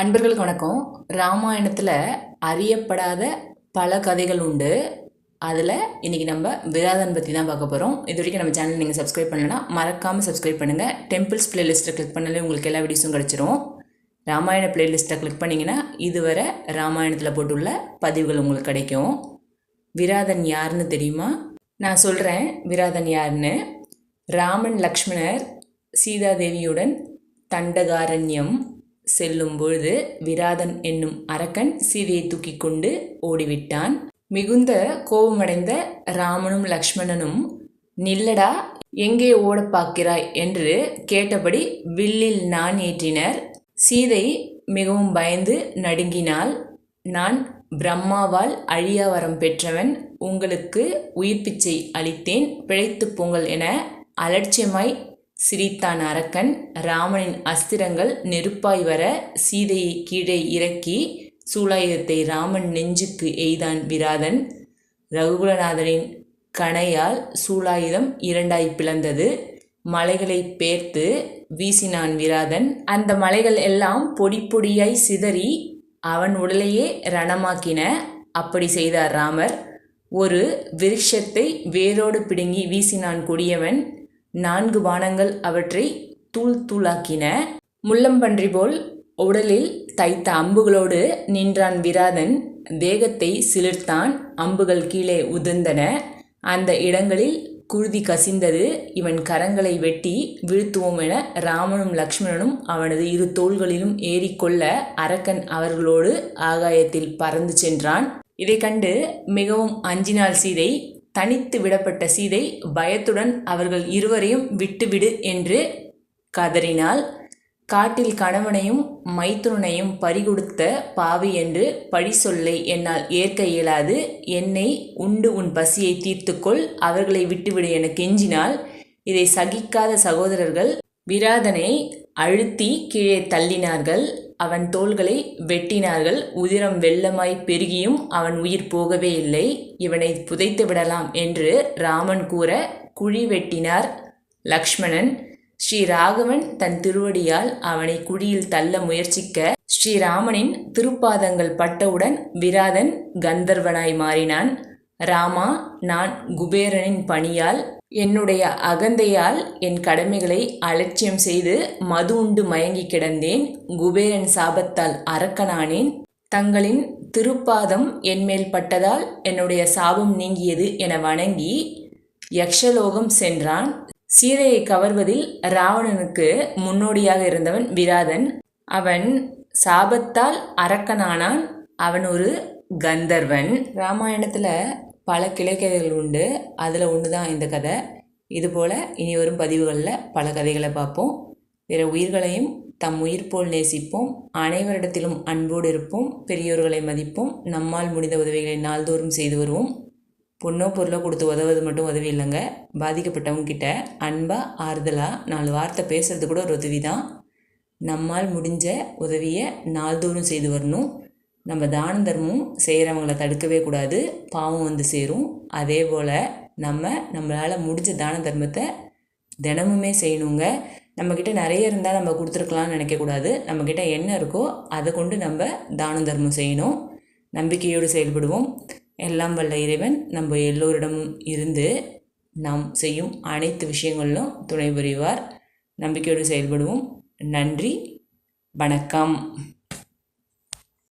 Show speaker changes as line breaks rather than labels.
அன்பர்களுக்கு வணக்கம். ராமாயணத்தில் அறியப்படாத பல கதைகள் உண்டு. அதில் இன்றைக்கி நம்ம விராதன் பற்றி தான் பார்க்க போகிறோம் இது வரைக்கும் நம்ம சேனல் நீங்கள் சப்ஸ்கிரைப் பண்ணலன்னா மறக்காமல் சப்ஸ்கிரைப் பண்ணுங்கள் டெம்பிள்ஸ் பிளேலிஸ்ட்டை கிளிக் பண்ணாலே உங்களுக்கு எல்லா வீடியோஸும் கிடச்சிரும். ராமாயண பிளேலிஸ்ட்டை கிளிக் பண்ணிங்கன்னா இதுவரை ராமாயணத்தில் போட்டுள்ள பதிவுகள் உங்களுக்கு கிடைக்கும். விராதன் யாருன்னு தெரியுமா? நான் சொல்கிறேன் விராதன் யாருன்னு. ராமன் லக்ஷ்மணர் சீதாதேவியுடன் தண்டகாரண்யம். செல்லும் பொழுது விராதன் என்னும் அரக்கன் சீதையை தூக்கி கொண்டு ஓடிவிட்டான். மிகுந்த கோபமடைந்த ராமனும் லக்ஷ்மணனும் நில்லடா எங்கே ஓட பார்க்கிறாய்? என்று கேட்டபடி வில்லில் நான் ஏற்றினர். சீதை மிகவும் பயந்து நடுங்கினாள். நான் பிரம்மாவால் அழியாவரம் பெற்றவன் உங்களுக்கு உயிர் பிச்சை அளித்தேன். பிழைத்து பொங்கல் என அலட்சியமாய் சிரித்தான் அரக்கன் ராமனின் அஸ்திரங்கள் நெருப்பாய் வர சீதையை கீழே இறக்கி சூலாயுதத்தை ராமன் நெஞ்சுக்கு எய்தான் விராதன். ரகுகுலநாதனின் கணையால் சூலாயுதம் இரண்டாய் பிளந்தது. மலைகளை பேர்த்து வீசினான் விராதன். அந்த மலைகள் எல்லாம் பொடி பொடியாய் சிதறி அவன் உடலையே ரணமாக்கின. அப்படி செய்தார் ராமர். ஒரு விருட்சத்தை வேரோடு பிடுங்கி வீசினான் கொடியவன். நான்கு வானங்கள் அவற்றை தூள் தூளாக்கின. முள்ளம்பன்றி போல் உடலில் தைத்த அம்புகளோடு நின்றான் விராதன். தேகத்தை சிலிர்த்தான் அம்புகள் கீழே உதிர்ந்தன. அந்த இடங்களில் குருதி கசிந்தது. இவன் கரங்களை வெட்டி வீழ்த்துவோம் என ராமனும் லக்ஷ்மணனும் அவனது இரு தோள்களிலும் ஏறிக்கொள்ள அரக்கன் அவர்களோடு ஆகாயத்தில் பறந்து சென்றான். இதை கண்டு மிகவும் அஞ்சினாள் சீதை தனித்து விடப்பட்ட சீதை பயத்துடன் அவர்கள் இருவரையும் விட்டுவிடு என்று கதறினாள். காட்டில் கணவனையும் மைத்துனனையும் பறிகொடுத்த பாவி என்று பழி சொல்லை என்னால் ஏற்க இயலாது. என்னை உண்டு உன் பசியை தீர்த்துக்கொள் அவர்களை விட்டுவிடு என கெஞ்சினால் இதை சகிக்காத சகோதரர்கள் விராதனை அழுத்தி கீழே தள்ளினார்கள். அவன் தோள்களை வெட்டினார்கள். உதிரம் வெள்ளமாய் பெருகியும் அவன் உயிர் போகவே இல்லை. இவனை புதைத்து விடலாம் என்று ராமன் கூற குழி வெட்டினார் லக்ஷ்மணன். ஸ்ரீ ராகவன் தன் திருவடியால் அவனை குழியில் தள்ள முயற்சிக்க ஸ்ரீராமனின் திருப்பாதங்கள் பட்டவுடன் விராதன் கந்தர்வனாய் மாறினான். ராமா நான் குபேரனின் பணியால் என்னுடைய அகந்தையால் என் கடமைகளை அலட்சியம் செய்து மது உண்டு மயங்கி கிடந்தேன். குபேரன் சாபத்தால் அரக்கனானேன். தங்களின் திருப்பாதம் என்மேல் பட்டதால் என்னுடைய சாபம் நீங்கியது என வணங்கி யக்ஷலோகம் சென்றான். சீதையை கவர்வதில் ராவணனுக்கு முன்னோடியாக இருந்தவன் விராதன். அவன் சாபத்தால் அரக்கனானான். அவன் ஒரு கந்தர்வன். ராமாயணத்தில் பல கிளைக்கதைகள் உண்டு. அதில் ஒன்று தான் இந்த கதை. இதுபோல் இனி வரும் பதிவுகளில் பல கதைகளை பார்ப்போம். பிற உயிர்களையும் தம் உயிர் போல் நேசிப்போம். அனைவரிடத்திலும் அன்போடு இருப்போம். பெரியோர்களை மதிப்போம். நம்மால் முடிந்த உதவிகளை நாள்தோறும் செய்து வருவோம். பொண்ணோ பொருளோ கொடுத்து உதவுவது மட்டும் உதவி இல்லைங்க. பாதிக்கப்பட்டவங்க கிட்ட அன்பாக ஆறுதலாக நாலு வார்த்தை பேசுறது கூட ஒரு உதவி தான் நம்மால் முடிஞ்ச உதவியை நாள்தோறும் செய்து வரணும். நம்ம தான தர்மம் செய்கிறவங்கள தடுக்கவே கூடாது பாவம் வந்து சேரும். அதே போல் நம்ம நம்மளால் முடிஞ்ச தான தர்மத்தை தினமுமே செய்யணுங்க. நம்மக்கிட்ட நிறைய இருந்தால் நம்ம கொடுத்துருக்கலாம்னு நினைக்கக்கூடாது. நம்மக்கிட்ட என்ன இருக்கோ அதை கொண்டு நம்ம தான தர்மம் செய்யணும். நம்பிக்கையோடு செயல்படுவோம். எல்லாம் வல்ல இறைவன் நம்ம எல்லோரிடமும் இருந்து நாம் செய்யும் அனைத்து விஷயங்களிலும் துணை புரிவார். நம்பிக்கையோடு செயல்படுவோம். நன்றி. வணக்கம்.